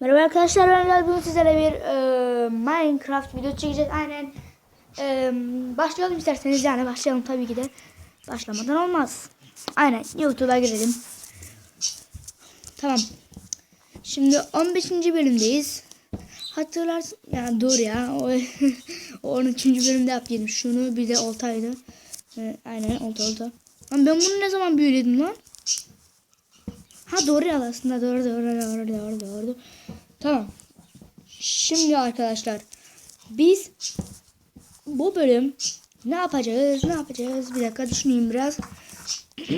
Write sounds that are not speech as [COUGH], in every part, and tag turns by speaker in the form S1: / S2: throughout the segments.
S1: Merhaba arkadaşlar ben bugün sizlere bir e, Minecraft video çekeceğiz. Aynen. E, başlayalım isterseniz. Yani başlayalım tabii ki de. Başlamadan olmaz. Aynen YouTube'a girelim. Tamam. Şimdi 15. bölümdeyiz. Hatırlarsın ya dur ya. O, [LAUGHS] o 13. bölümde yapayım şunu. Bir de oltaydı. E, aynen olta olta. Ben bunu ne zaman büyüledim lan? Ha doğru ya aslında. Doğru doğru doğru doğru doğru. Tamam. Şimdi arkadaşlar biz bu bölüm ne yapacağız? Ne yapacağız? Bir dakika düşüneyim biraz. [CLEARS THROAT]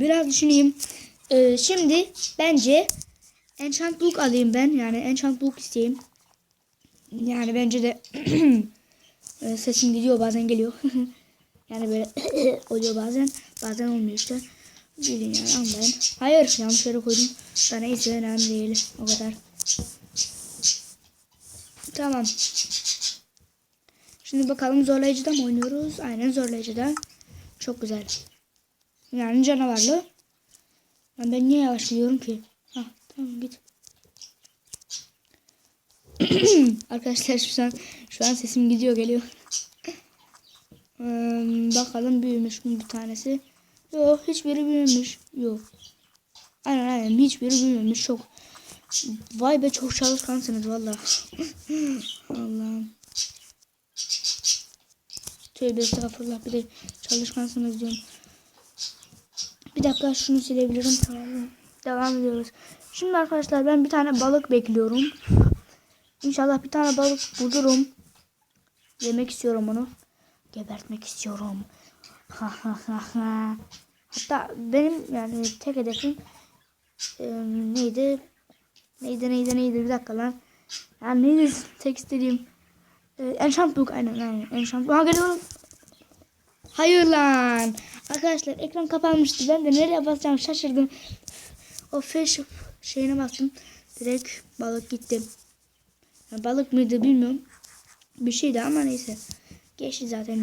S1: biraz düşüneyim. Ee, şimdi bence enchant book alayım ben. Yani enchant book isteyeyim. Yani bence de [CLEARS THROAT] e, sesim gidiyor bazen geliyor. [LAUGHS] yani böyle [CLEARS THROAT] oluyor bazen. Bazen olmuyor işte. Bilin yani anlayın. Hayır yanlış yere koydum. Da neyse önemli değil. O kadar. Tamam. Şimdi bakalım zorlayıcıda mı oynuyoruz? Aynen zorlayıcıda. Çok güzel. Yani canavarlı. Lan ben niye yavaş gidiyorum ki? Ha tamam git. [CLEARS THROAT] Arkadaşlar şu an şu an sesim gidiyor geliyor. Hmm, bakalım büyümüş mü bir tanesi. Yok hiçbiri büyümüş. Yok. Aynen aynen hiçbiri büyümemiş. Çok Vay be çok çalışkansınız valla. Allah'ım. Tövbe estağfurullah bir de çalışkansınız diyorum. Bir dakika şunu silebilirim tamam. Devam ediyoruz. Şimdi arkadaşlar ben bir tane balık bekliyorum. İnşallah bir tane balık bulurum. Yemek istiyorum onu. Gebertmek istiyorum. Ha ha ha ha. Hatta benim yani tek hedefim e, neydi? Neydi neydi neydi bir dakika lan. Yani neydi tek istediğim. E, Enchant Book aynen aynen. Enchant Book. Ha geliyorum. Hayır lan. Arkadaşlar ekran kapanmıştı. Ben de nereye basacağım şaşırdım. O fish şeyine bastım. Direkt balık gitti. Yani balık mıydı bilmiyorum. Bir şeydi ama neyse. Geçti zaten.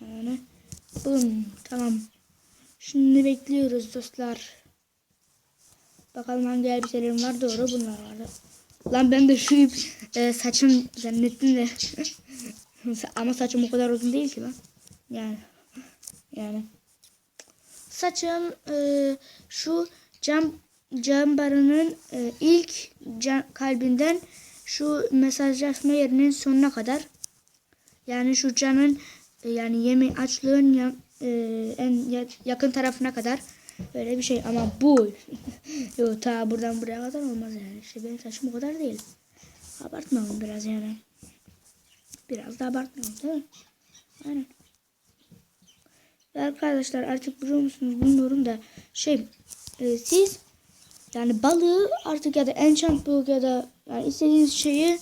S1: Yani. Bum. Tamam. Şimdi bekliyoruz dostlar. Bakalım hangi elbiselerim var. Doğru bunlar vardı. Lan ben de şu e, saçım zannettim de. [LAUGHS] Ama saçım o kadar uzun değil ki lan. Yani. Yani. Saçım e, şu cam barının e, ilk cam, kalbinden şu mesajlaşma yerinin sonuna kadar yani şu camın e, yani yemi açlığın ya, e, en ya- yakın tarafına kadar böyle bir şey ama bu. [LAUGHS] Yok ta buradan buraya kadar olmaz yani. İşte benim saçım o kadar değil. Abartmayalım biraz yani. Biraz da abartmayalım değil mi? Aynen. Arkadaşlar artık biliyor musunuz? Bilmiyorum da şey e, siz yani balığı artık ya da enchant balık ya da yani istediğiniz şeyi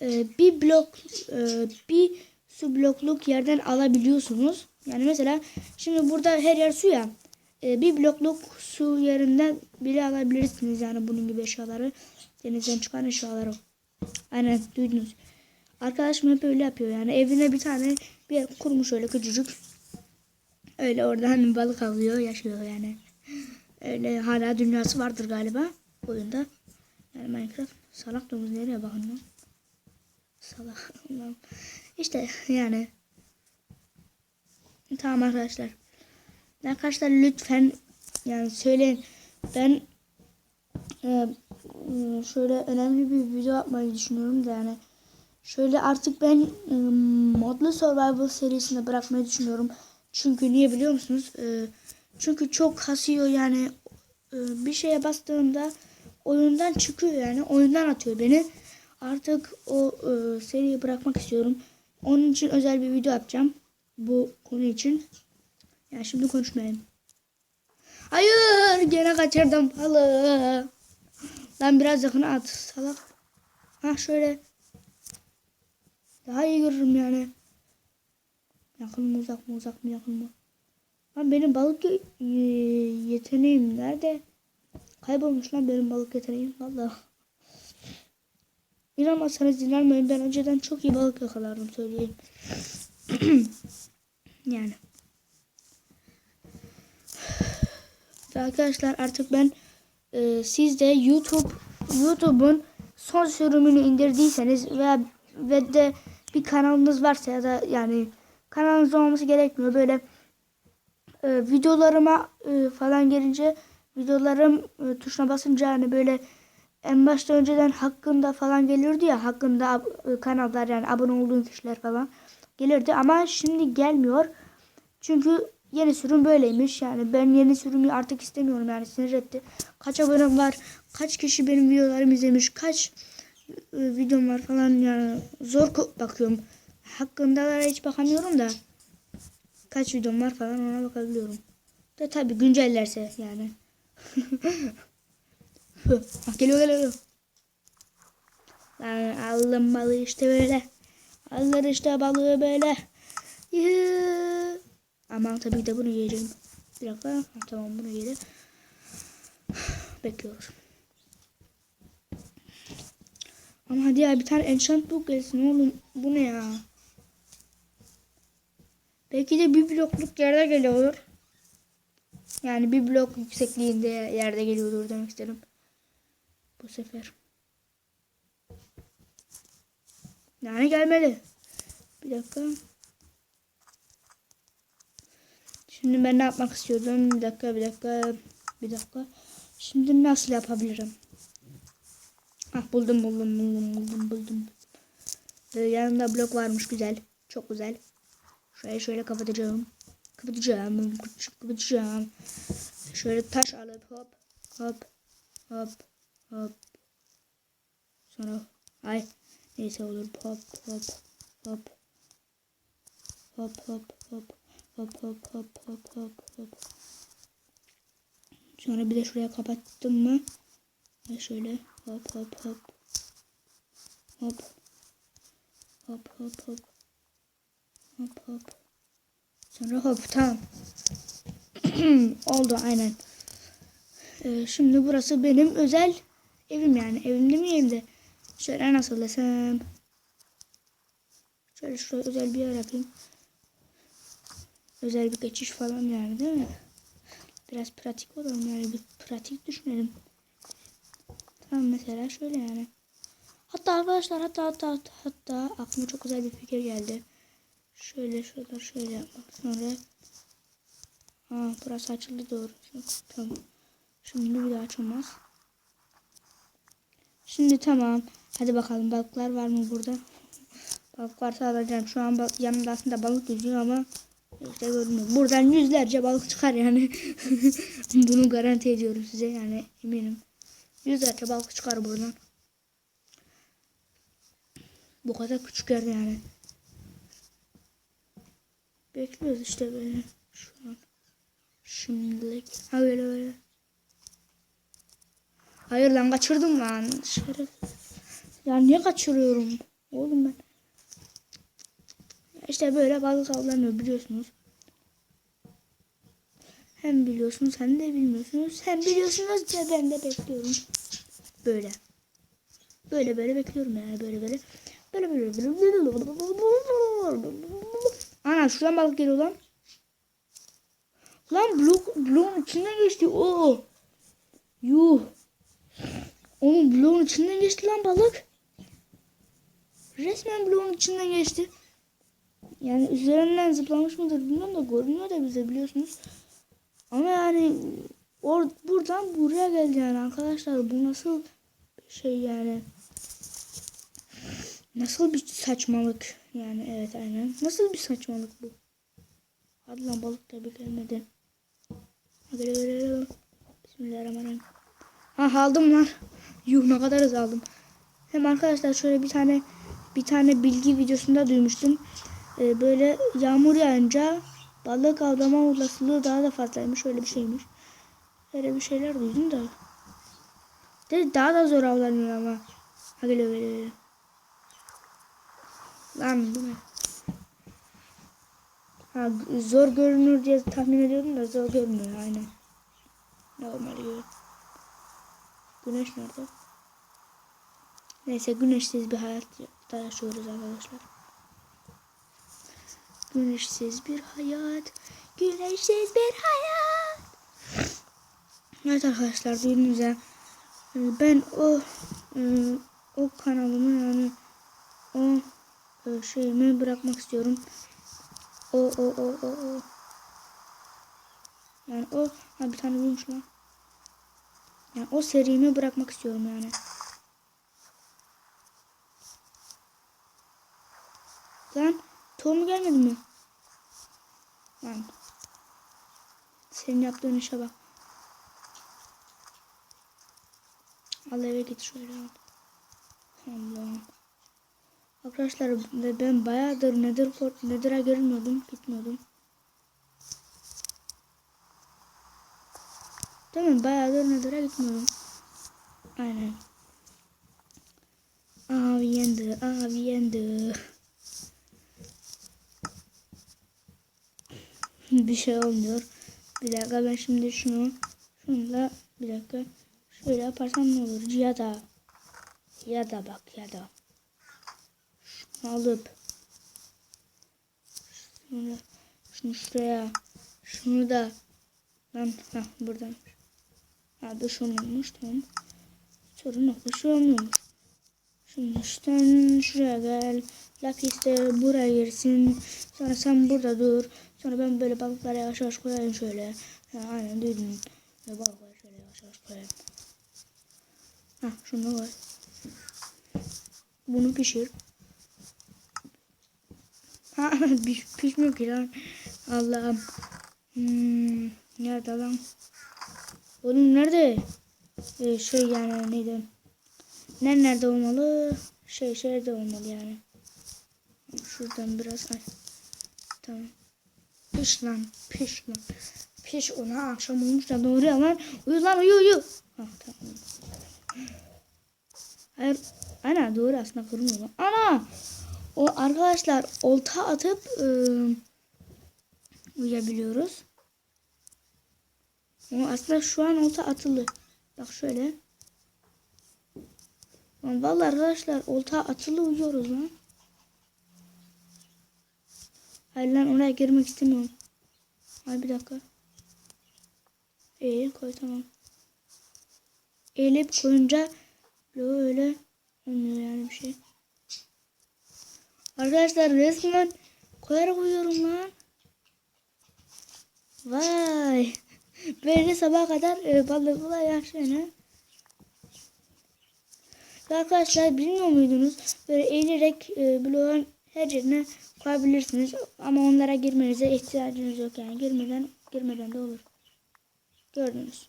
S1: e, bir blok e, bir su blokluk yerden alabiliyorsunuz. Yani mesela şimdi burada her yer su ya. E, bir blokluk su yerinden bile alabilirsiniz yani bunun gibi eşyaları. Denizden çıkan eşyaları. Aynen duydunuz. Arkadaşım hep öyle yapıyor yani evine bir tane bir yer kurmuş öyle küçücük. Öyle orada hani balık avlıyor yaşıyor yani. Öyle hala dünyası vardır galiba oyunda. Yani Minecraft salak domuz nereye bakın lan? Salak. [LAUGHS] İşte yani. Tamam arkadaşlar. Arkadaşlar lütfen yani söyleyin. Ben e, şöyle önemli bir video yapmayı düşünüyorum da yani şöyle artık ben e, modlu survival serisini bırakmayı düşünüyorum. Çünkü niye biliyor musunuz? E, çünkü çok kasıyor yani e, bir şeye bastığımda oyundan çıkıyor yani oyundan atıyor beni. Artık o e, seriyi bırakmak istiyorum. Onun için özel bir video yapacağım. Bu konu için. Yani şimdi konuşmayayım. Hayır gene kaçırdım balığı. Lan biraz yakına at salak. Ha şöyle. Daha iyi görürüm yani. Yakın mı uzak mı uzak mı yakın mı? Lan benim balık yeteneğim nerede? Kaybolmuş lan benim balık yeteneğim. Vallahi. İnanmazsanız inanmayın ben önceden çok iyi balık yakalardım söyleyeyim. [CLEARS THROAT] yani. Ve arkadaşlar artık ben e, siz de YouTube YouTube'un son sürümünü indirdiyseniz veya ve de bir kanalınız varsa ya da yani kanalınız olması gerekmiyor. Böyle e, videolarıma e, falan gelince videolarım e, tuşuna basınca hani böyle en başta önceden hakkında falan gelirdi ya hakkında e, kanallar yani abone olduğun kişiler falan gelirdi ama şimdi gelmiyor. Çünkü yeni sürüm böyleymiş. Yani ben yeni sürümü artık istemiyorum yani sinir etti. Kaç abonem var? Kaç kişi benim videolarımı izlemiş? Kaç e, videom var falan yani zor bakıyorum. Hakkındalara hiç bakamıyorum da kaç videom var falan ona bakabiliyorum. Da tabi güncellerse yani. [LAUGHS] Bak geliyor geliyor. Ben aldım balığı işte böyle. Alır işte balığı böyle. Yuh. Ama tabii de bunu yiyeceğim. Bir dakika. Tamam bunu yedim. Bekliyoruz. Ama hadi ya bir tane enchant book gelsin oğlum. Bu ne ya? Belki de bir blokluk yerde geliyor. Yani bir blok yüksekliğinde yerde geliyordur demek istedim. Bu sefer. Yani gelmeli. Bir dakika. Şimdi ben ne yapmak istiyordum? Bir dakika, bir dakika, bir dakika. Şimdi nasıl yapabilirim? Ah buldum, buldum, buldum, buldum, buldum. Ee, yanında blok varmış, güzel. Çok güzel. Şöyle şöyle kapatacağım. Kapatacağım, kapatacağım. Şöyle taş alıp hop, hop, hop, hop. Sonra ay neyse olur hop, hop, hop. Hop, hop, hop. Hop hop hop hop hop hop. Sonra bir de şuraya kapattım mı? Ve şöyle hop hop hop. Hop. Hop hop hop. Hop hop. Sonra hop tamam. [CLEARS THROAT] Oldu aynen. Ee, şimdi burası benim özel evim yani. Evim demeyeyim de. Şöyle nasıl desem. Şöyle şuraya özel bir yer yapayım özel bir geçiş falan yani değil mi? Biraz pratik olalım yani bir pratik düşünelim. Tamam mesela şöyle yani. Hatta arkadaşlar hatta hatta hatta, hatta aklıma çok güzel bir fikir geldi. Şöyle şöyle şöyle yapmak sonra Ha burası açıldı doğru. Tamam. Şimdi bir daha açılmaz. Şimdi tamam. Hadi bakalım balıklar var mı burada? Balık varsa alacağım. Şu an yanımda aslında balık yüzüyor ama işte görünüyor. Buradan yüzlerce balık çıkar yani. [LAUGHS] Bunu garanti ediyorum size yani eminim. Yüzlerce balık çıkar buradan. Bu kadar küçük yerde yani. Bekliyoruz işte böyle. Şu an. Şimdilik. Ha böyle böyle. Hayır lan kaçırdım lan. Şeref. Ya niye kaçırıyorum? Oğlum ben. İşte böyle balık avlanıyor biliyorsunuz. Hem biliyorsunuz hem de bilmiyorsunuz. Hem biliyorsunuz ve ben de bekliyorum. Böyle. Böyle böyle bekliyorum yani böyle böyle. Böyle böyle böyle. Ana şuradan balık geliyor lan. Lan blok bloğun içinden geçti. Oo. Yuh. Oğlum bloğun içinden geçti lan balık. Resmen bloğun içinden geçti. Yani üzerinden zıplamış mıdır bilmiyorum da görünüyor da bize biliyorsunuz. Ama yani or buradan buraya geldi yani arkadaşlar bu nasıl şey yani. Nasıl bir saçmalık yani evet aynen. Nasıl bir saçmalık bu? Hadi lan balık tabi gelmedi. Hadi gelelim. Bismillahirrahmanirrahim. Ha aldım lan. Yuh ne kadar hızlı aldım. Hem arkadaşlar şöyle bir tane bir tane bilgi videosunda duymuştum. Ee, böyle yağmur yağınca balık avlama olasılığı daha da fazlaymış. Öyle bir şeymiş. Öyle bir şeyler duydum da. De daha da zor avlanıyor ama. Ha geliyor. geliyor. Lan bu ne? Ha, zor görünür diye tahmin ediyordum da zor görünmüyor aynen. Normal gibi. Güneş nerede? Neyse güneşsiz bir hayat yaşıyoruz arkadaşlar. Güneşsiz bir hayat. Güneşsiz bir hayat. Evet arkadaşlar düğünümüze e, ben o e, o kanalımı yani o e, şeyimi bırakmak istiyorum. O o o o o. Yani o ha bir tane bulmuş lan. Yani o serimi bırakmak istiyorum yani. Lan tohumu gelmedi mi? Lan. Senin yaptığın işe bak. Al eve git şöyle al. Allah'ım. Arkadaşlar ben bayağıdır nedir nedir'e girmiyordum gitmiyordum. Tamam bayağıdır nedir'e gitmiyordum. Aynen. Abi yendi abi yendi. Bir şey olmuyor. Bir dakika ben şimdi şunu şunla bir dakika şöyle yaparsam ne olur? Ya da ya da bak ya da. Şunu alıp şunu, şunu şuraya şunu da lan ha buradan abi şununmuş tamam. Sorun yok bir şey şimdi şuradan şuraya gel. Lapis de buraya girsin. Sonra sen burada dur sonra ben böyle balıkları yavaş yavaş koyayım şöyle ha, aynen duydum ve balıkları şöyle yavaş yavaş koyayım ha şunu koy bunu pişir Ha [LAUGHS] piş, pişmiyor ki lan. Allah'ım. Hmm, nerede lan? Oğlum nerede? Ee, şey yani neydi? Ne nerede olmalı? Şey şeyde olmalı yani. Şuradan biraz ay. Tamam. Piş lan, piş lan. Piş ona akşam olmuş da doğru lan. Uyu lan uyu uyu. Ha tamam. Hayır. Ana doğru aslında kurmuyor lan. Ana! O arkadaşlar olta atıp ıı, uyuyabiliyoruz. Ama aslında şu an olta atılı. Bak şöyle. Vallahi arkadaşlar olta atılı uyuyoruz lan. Hayır lan oraya girmek istemiyorum. Ay bir dakika. Eğil koy tamam. Eğilip koyunca böyle olmuyor yani bir şey. Arkadaşlar resmen koyarak uyuyorum lan. Vay. Böyle sabah kadar e, balıkla yaşayın Ve Arkadaşlar bilmiyor muydunuz? Böyle eğilerek e, bloğun her yerine koyabilirsiniz. Ama onlara girmenize ihtiyacınız yok yani. Girmeden girmeden de olur. Gördünüz.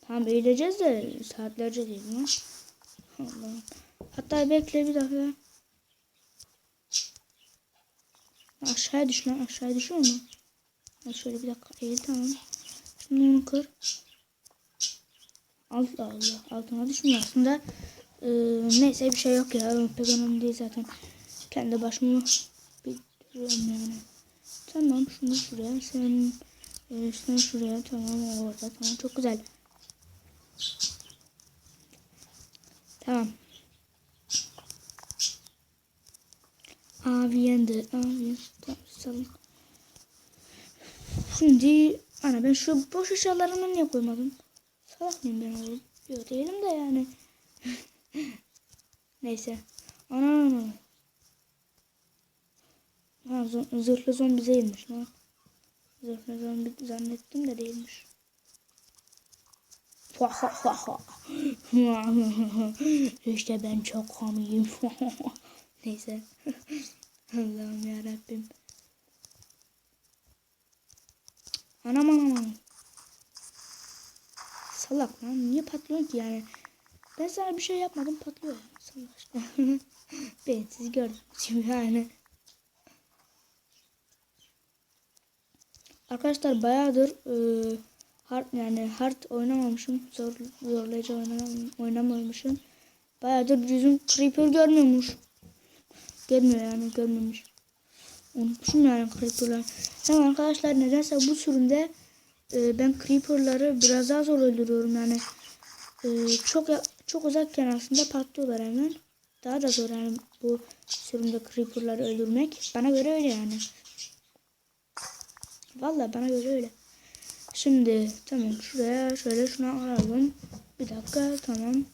S1: Tam eğileceğiz de saatlerce değil mi? Hatta bekle bir dakika. Aşağıya düş lan. Aşağıya düşüyor mu? Ha şöyle bir dakika. İyi tamam. Şimdi onu kır. Allah Allah. Altına düşmüyor aslında. Ee, neyse bir şey yok ya. Pek önemli değil zaten. Kendi başıma bitiriyorum yani. Tamam şunu şuraya. Sen e, sen şuraya. Tamam orada. Tamam çok güzel. Tamam. Abi yendi. Abi tamam Şimdi ana ben şu boş eşyalarımı niye koymadım? Salak mıyım ben oğlum? Yok değilim de yani. [LAUGHS] [LAUGHS] Neyse. Ana. Ha, zırhlı zombi değilmiş lan. Zırhlı zombi zannettim de değilmiş. [LAUGHS] işte ben çok komiyim. [LAUGHS] Neyse. Allah'ım ya Rabbim. Anam anam anam. Salak lan niye patlıyor ki yani? Ben sana bir şey yapmadım patlıyor. İşte. [LAUGHS] ben siz gördünüz yani. Arkadaşlar bayağıdır e, hard yani hard oynamamışım. Zor zorlayıcı oynamam, oynamamışım. Bayağıdır yüzüm creeper görmüyormuş. Görmüyor yani görmemiş. Unutmuşum yani creeper'ları. Hem arkadaşlar nedense bu sürümde e, ben creeper'ları biraz daha zor öldürüyorum yani. E, çok çok uzakken aslında patlıyorlar hemen. Daha da zor yani bu sürümde creeper'ları öldürmek. Bana göre öyle yani. Vallahi bana göre öyle. Şimdi tamam şuraya şöyle şunu alalım. Bir dakika tamam.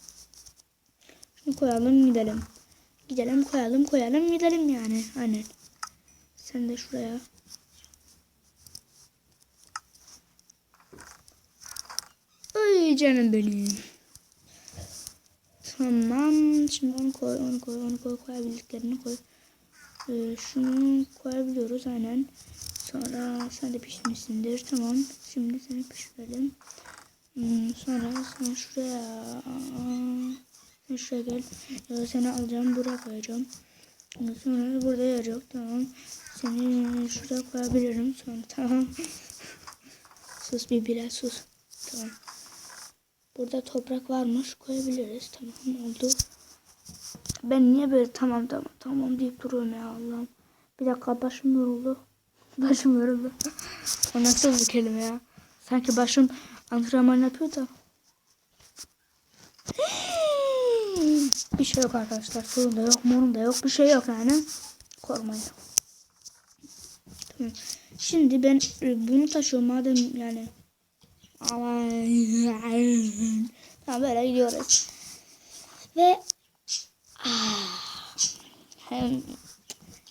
S1: Şunu koyalım gidelim. Gidelim koyalım koyalım gidelim yani. Aynen. Sen de şuraya. Ay canım benim. Tamam. Şimdi onu koy, onu koy, onu koy, koyabildiklerini koy. Ee, şunu koyabiliyoruz aynen. Sonra sen de pişmişsindir. Tamam. Şimdi seni pişirelim. Hmm, sonra sen şuraya sen şuraya gel. Ya seni alacağım buraya koyacağım. Ondan Sonra burada yer yok. Tamam. Seni şuraya koyabilirim. Sonra tamam. [LAUGHS] sus bir biraz sus. Tamam. Burada toprak varmış. Koyabiliriz. Tamam oldu. Ben niye böyle tamam tamam tamam deyip duruyorum ya Allah'ım. Bir dakika başım yoruldu. [LAUGHS] Başım yoruldu. [LAUGHS] o nasıl bir kelime ya? Sanki başım antrenman yapıyor da. [GASPS] bir şey yok arkadaşlar. Sorun da yok, morun da yok. Bir şey yok yani. Korkmayın. Şimdi ben e, bunu taşıyorum madem yani. Tamam böyle gidiyoruz. Ve ah,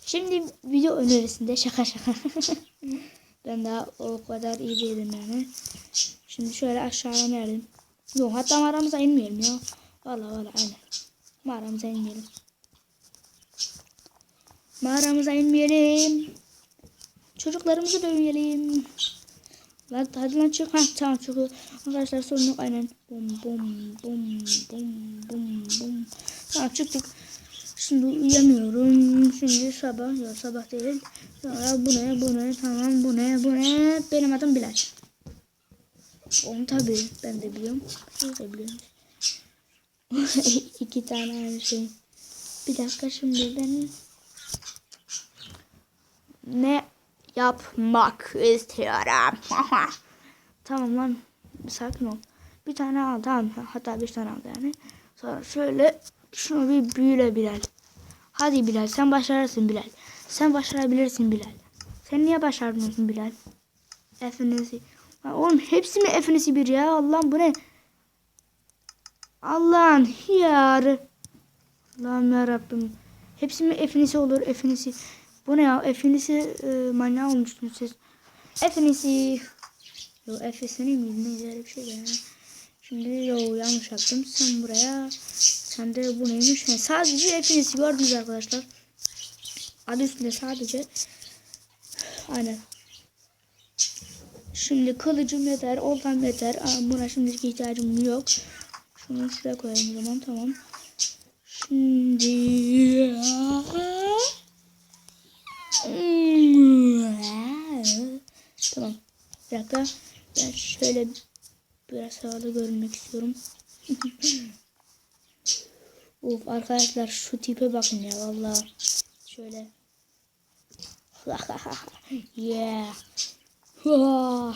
S1: Şimdi video önerisinde şaka şaka. [LAUGHS] ben daha o kadar iyi değilim yani. Şimdi şöyle aşağıya inelim. Yok hatta mağaramıza inmeyelim ya. Valla valla aynen. Mağaramıza inmeyelim. Mağaramıza inmeyelim. Çocuklarımızı dövmeyelim. Lan hadi lan çık. Ha tamam çıkıyor. Arkadaşlar sorun yok aynen. Bum bum bum bum bum bum. Tamam çıktık. Şimdi uyuyamıyorum. Şimdi sabah ya sabah değil. Sonra bu ne bu ne tamam bu ne bu ne. Benim adım Bilal. Onu tabii ben de biliyorum. Siz de biliyorsunuz. [LAUGHS] İki tane aynı şey. Bir dakika şimdi ben ne yapmak istiyorum. [LAUGHS] tamam lan sakin ol. Bir tane al tamam. Hatta bir tane al yani. Sonra şöyle şunu bir büyüle Bilal. Hadi Bilal sen başarırsın Bilal. Sen başarabilirsin Bilal. Sen niye başarmıyorsun Bilal? Efenisi. Oğlum hepsi mi efenisi bir ya? Allah'ım bu ne? Allah'ın hiyarı. Allah'ım ya Rabbim. Hepsi mi efenisi olur efenisi? Bu ne ya? Efenisi e, manyağı olmuştun siz. Efenisi. Yo efesini miydi? Bir şey yani. Şimdi yo yanlış yaptım. Sen buraya. Sen de bu neymiş? Yani sadece efenisi gördünüz arkadaşlar. Adı üstünde sadece. Aynen. Şimdi kılıcım yeter, oltam yeter. Aa, buna şimdilik ihtiyacım yok. Şunu şuraya koyalım zaman tamam. Şimdi tamam. Bir dakika. Ben şöyle biraz havalı görünmek istiyorum. [LAUGHS] of arkadaşlar şu tipe bakın ya vallahi. Şöyle. [LAUGHS] yeah. [LAUGHS]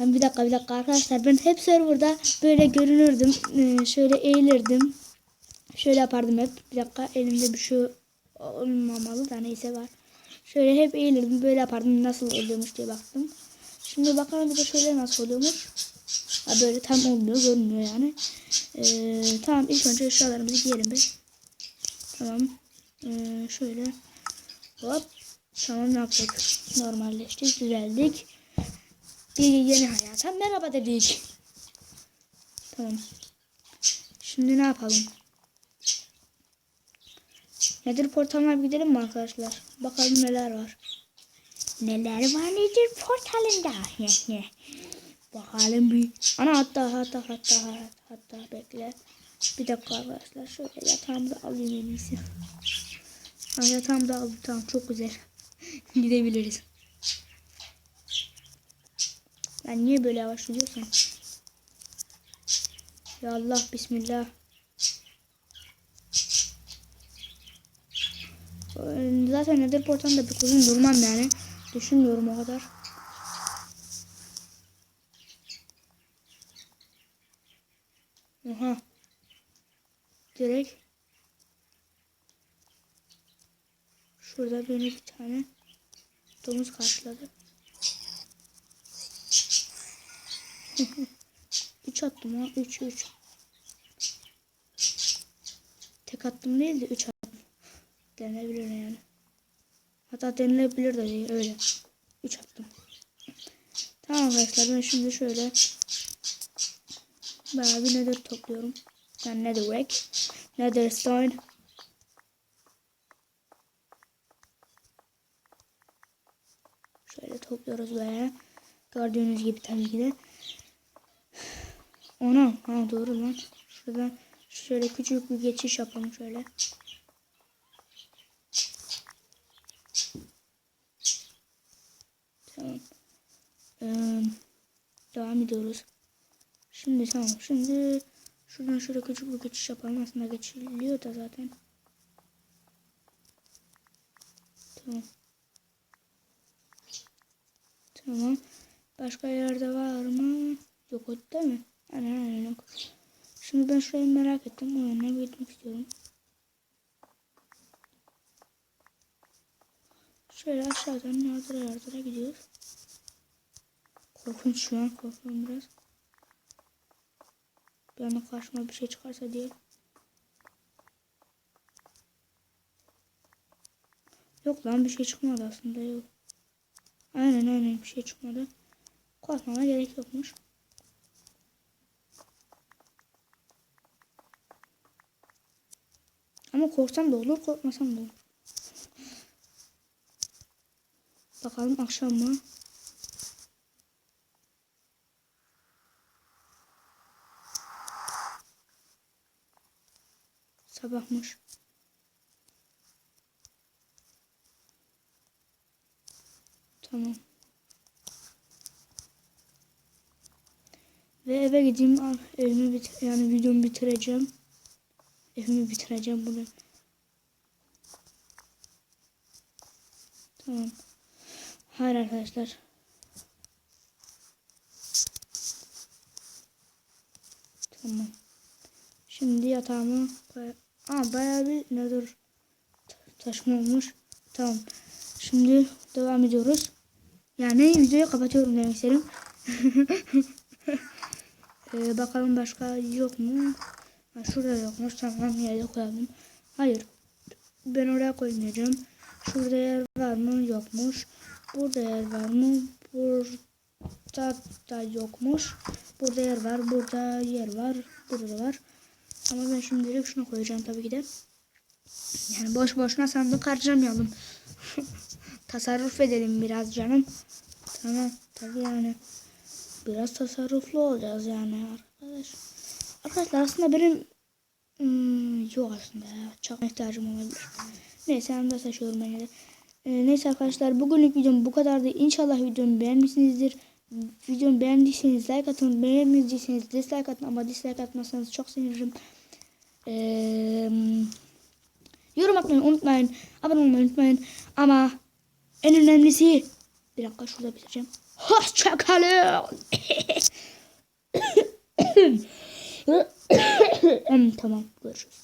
S1: Ben bir dakika bir dakika arkadaşlar ben hep serverda böyle görünürdüm. Ee, şöyle eğilirdim. Şöyle yapardım hep. Bir dakika elimde bir şey olmamalı da neyse var. Şöyle hep eğilirdim böyle yapardım nasıl oluyormuş diye baktım. Şimdi bakalım bir de şöyle nasıl oluyormuş. Ha böyle tam olmuyor görünmüyor yani. Ee, tamam ilk önce eşyalarımızı giyelim bir. Tamam. Ee, şöyle. Hop. Tamam ne yaptık? Normalleştik, düzeldik. Bir yeni hayata merhaba dedik. Tamam. Şimdi ne yapalım? Nedir portalına gidelim mi arkadaşlar? Bakalım neler var. Neler var nedir portalında? Bakalım bir. Ana hatta hatta hatta hatta, bekle. Bir dakika arkadaşlar şöyle yatağımı da alayım en iyisi. Ha, yatağımı da aldım tamam çok güzel. [LAUGHS] Gidebiliriz. Ben niye böyle yavaş gidiyorsam? Ya Allah bismillah. Zaten nedir portalında bir uzun durmam yani. Düşünmüyorum o kadar. Oha. Direkt. Şurada beni bir tane domuz karşıladı. [LAUGHS] 3 attım ha. 3 3. Tek attım değil de 3 attım. Denebilir yani. Hatta denilebilir de öyle. 3 attım. Tamam arkadaşlar ben şimdi şöyle bayağı bir nether topluyorum. Yani nether rack. Nether stone. Şöyle topluyoruz böyle. Gördüğünüz gibi tabii ki de. [SIGHS] Ona ha doğru lan. Şuradan şöyle küçük bir geçiş yapalım şöyle. Tamam. Devam ediyoruz. Şimdi tamam. Şimdi şuradan şöyle küçük bir geçiş yapalım. Aslında geçiliyor da zaten. Tamam. Tamam. Başka yerde var mı? Yok o değil mi? Aynen aynen yok. Şimdi ben şurayı merak ettim. O yanına gitmek istiyorum. Şöyle aşağıdan yardıra yardıra gidiyoruz. Korkunç şu an. Korkuyorum biraz. Bir anda karşıma bir şey çıkarsa diye. Yok lan bir şey çıkmadı aslında yok. Aynen aynen bir şey çıkmadı. Korkmama gerek yokmuş. Ama korksam da olur, korkmasam da olur. Bakalım akşam mı? Sabahmış. Tamam. Ve eve gideyim. Evimi bit yani videomu bitireceğim. Evimi bitireceğim bunu. Tamam. Hayır arkadaşlar. Tamam. Şimdi yatağımı baya Aa, bayağı bir nedir taşma olmuş. Tamam. Şimdi devam ediyoruz. Yani videoyu kapatıyorum demek istedim. [LAUGHS] ee, bakalım başka yok mu? Ha, şurada yokmuş. Tamam yere koyalım. Hayır. Ben oraya koymayacağım. Şurada yer var mı? Yokmuş. Burada yer var mı? Burada da yokmuş. Burada yer var. Burada yer var. Burada var. Ama ben şimdilik şunu koyacağım tabii ki de. Yani boş boşuna sandık harcamayalım. [LAUGHS] Tasarruf edelim biraz canım. Tamam. Tabii yani. Biraz tasarruflu olacağız yani arkadaş. Arkadaşlar aslında benim hmm, yok aslında ya. Çok ihtiyacım olabilir. Neyse anda taşıyorum ben de. Ee, neyse arkadaşlar bugünlük videom bu kadardı. İnşallah videomu beğenmişsinizdir. Videomu beğendiyseniz like atın. Beğenmediyseniz dislike atın ama dislike atmazsanız çok sevinirim. Ee, yorum atmayı unutmayın. Abone olmayı unutmayın. Ama en önemlisi bir dakika şurada bitireceğim. Hoşçakalın. [COUGHS] [COUGHS] tamam görüşürüz.